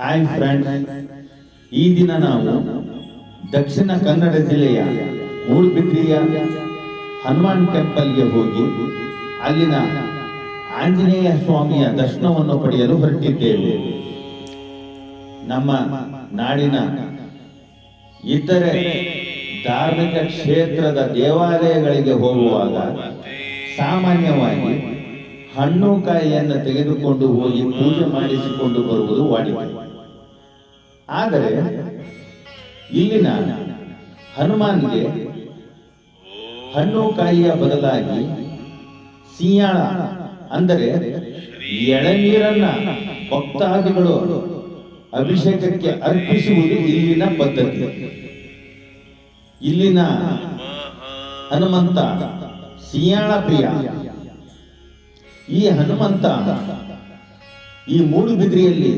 Hi friend ಈ ದಿನ ನಾವು ದಕ್ಷಿಣ ಕನ್ನಡ ಜಿಲ್ಲೆಯ ಮೂಡುಬಿದ್ರಿಯ ಹನುಮಾನ್ ಟೆಂಪಲ್ಗೆ ಹೋಗಿ ಅಲ್ಲಿನ ಆಂಜನೇಯ ಸ್ವಾಮಿಯ ದರ್ಶನವನ್ನು ಪಡೆಯಲು ಹೊರಟಿದ್ದೇವೆ. ನಮ್ಮ ನಾಡಿನ ಇತರೆ ಧಾರ್ಮಿಕ ಕ್ಷೇತ್ರದ ದೇವಾಲಯಗಳಿಗೆ ಹೋಗುವಾಗ ಸಾಮಾನ್ಯವಾಗಿ ಹಣ್ಣು ಕಾಯಿಯನ್ನು ತೆಗೆದುಕೊಂಡು ಹೋಗಿ ಪೂಜೆ ಮಾಡಿಸಿಕೊಂಡು ಬರುವುದು ವಾಡಿಕೆ. ಆದರೆ ಇಲ್ಲಿನ ಹನುಮಾನ್ಗೆ ಹಣ್ಣು ಕಾಯಿಯ ಬದಲಾಗಿ ಸಿಂಹಾಳ ಅಂದರೆ ಎಳನೀರನ್ನ ಭಕ್ತಾದಿಗಳು ಅಭಿಷೇಕಕ್ಕೆ ಅರ್ಪಿಸುವುದು ಇಲ್ಲಿನ ಪದ್ಧತಿ. ಇಲ್ಲಿನ ಹನುಮಂತ ಸಿಂಹಾಳ ಪ್ರಿಯ. ಈ ಹನುಮಂತ ಈ ಮೂಡುಬಿದ್ರಿಯಲ್ಲಿ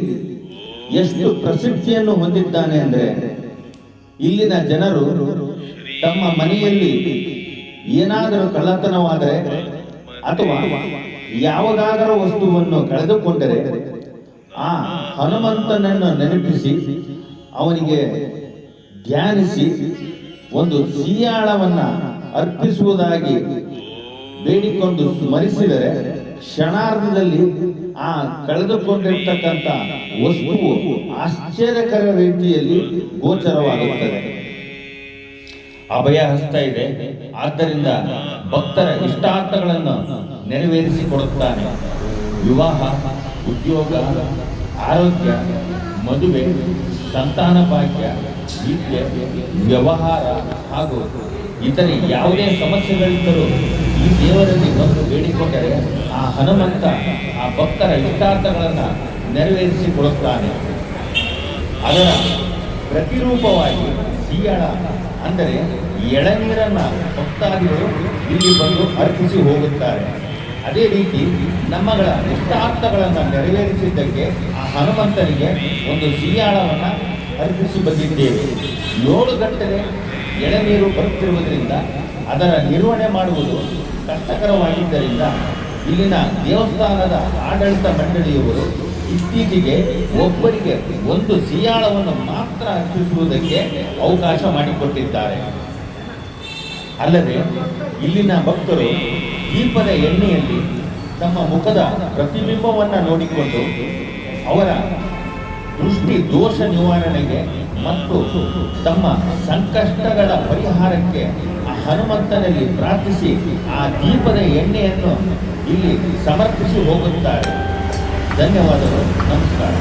ಎಷ್ಟು ಪ್ರಸಿದ್ಧಿಯನ್ನು ಹೊಂದಿದ್ದಾನೆ ಅಂದ್ರೆ ಇಲ್ಲಿನ ಜನರು ತಮ್ಮ ಮನೆಯಲ್ಲಿ ಏನಾದರೂ ಕಳ್ಳತನವಾದರೆ ಅಥವಾ ಯಾವುದಾದರೂ ವಸ್ತುವನ್ನು ಕಳೆದುಕೊಂಡರೆ ಆ ಹನುಮಂತನನ್ನು ನೆನಪಿಸಿ, ಅವನಿಗೆ ಧ್ಯಾನಿಸಿ, ಒಂದು ಸಿಯಾಳವನ್ನ ಅರ್ಪಿಸುವುದಾಗಿ ಬೇಡಿಕೊಂಡು ಸ್ಮರಿಸಿದರೆ ಕ್ಷಣಾರ್ಧದಲ್ಲಿ ಆ ಕಳೆದುಕೊಂಡಿರ್ತಕ್ಕಂಥ ವಸ್ತುವು ಆಶ್ಚರ್ಯಕರ ರೀತಿಯಲ್ಲಿ ಗೋಚರವಾಗುತ್ತದೆ. ಅಭಯ ಹಸ್ತ ಇದೆ. ಆದ್ದರಿಂದ ಭಕ್ತರ ಇಷ್ಟಾರ್ಥಗಳನ್ನು ನೆರವೇರಿಸಿಕೊಡುತ್ತಾನೆ. ವಿವಾಹ, ಉದ್ಯೋಗ, ಆರೋಗ್ಯ, ಮದುವೆ, ಸಂತಾನ ಭಾಗ್ಯ ವ್ಯವಹಾರ ಹಾಗೂ ಇತರೆ ಯಾವುದೇ ಸಮಸ್ಯೆಗಳಿದ್ದರೂ ಈ ದೇವರಲ್ಲಿ ಬಂದು ಬೇಡಿಕೊಂಡರೆ ಆ ಹನುಮಂತ ಆ ಭಕ್ತರ ಇಷ್ಟಾರ್ಥಗಳನ್ನು ನೆರವೇರಿಸಿಕೊಡುತ್ತಾನೆ. ಅದರ ಪ್ರತಿರೂಪವಾಗಿ ಸಿಯಾಳ ಅಂದರೆ ಎಳನೀರನ್ನು ಭಕ್ತಾದಿಗಳು ಇಲ್ಲಿ ಬಂದು ಅರ್ಪಿಸಿ ಹೋಗುತ್ತಾರೆ. ಅದೇ ರೀತಿ ನಮ್ಮಗಳ ಇಷ್ಟಾರ್ಥಗಳನ್ನು ನೆರವೇರಿಸಿದ್ದಕ್ಕೆ ಆ ಹನುಮಂತನಿಗೆ ಒಂದು ಸಿಯಾಳವನ್ನು ಅರ್ಪಿಸಿ ಬಂದಿದ್ದೇವೆ. ಏಳು ಗಂಟೆಗೆ ಎಳನೀರು ಬರುತ್ತಿರುವುದರಿಂದ ಅದರ ನಿರ್ವಹಣೆ ಮಾಡುವುದು ಕಷ್ಟಕರವಾಗಿದ್ದರಿಂದ ಇಲ್ಲಿನ ದೇವಸ್ಥಾನದ ಆಡಳಿತ ಮಂಡಳಿಯವರು ಇತ್ತೀಚೆಗೆ ಒಬ್ಬರಿಗೆ ಒಂದು ಸಿಯಾಳವನ್ನು ಮಾತ್ರ ಅರ್ಪಿಸುವುದಕ್ಕೆ ಅವಕಾಶ ಮಾಡಿಕೊಟ್ಟಿದ್ದಾರೆ. ಅಲ್ಲದೆ ಇಲ್ಲಿನ ಭಕ್ತರು ದೀಪದ ಎಣ್ಣೆಯಲ್ಲಿ ತಮ್ಮ ಮುಖದ ಪ್ರತಿಬಿಂಬವನ್ನು ನೋಡಿಕೊಂಡು ಅವರ ದೃಷ್ಟಿ ದೋಷ ನಿವಾರಣೆಗೆ ಮತ್ತು ತಮ್ಮ ಸಂಕಷ್ಟಗಳ ಪರಿಹಾರಕ್ಕೆ ಆ ಹನುಮಂತನಲ್ಲಿ ಪ್ರಾರ್ಥಿಸಿ ಆ ದೀಪದ ಎಣ್ಣೆಯನ್ನು ಇಲ್ಲಿ ಸಮರ್ಪಿಸಿ ಹೋಗುತ್ತಾರೆ. ಧನ್ಯವಾದಗಳು. ನಮಸ್ಕಾರ.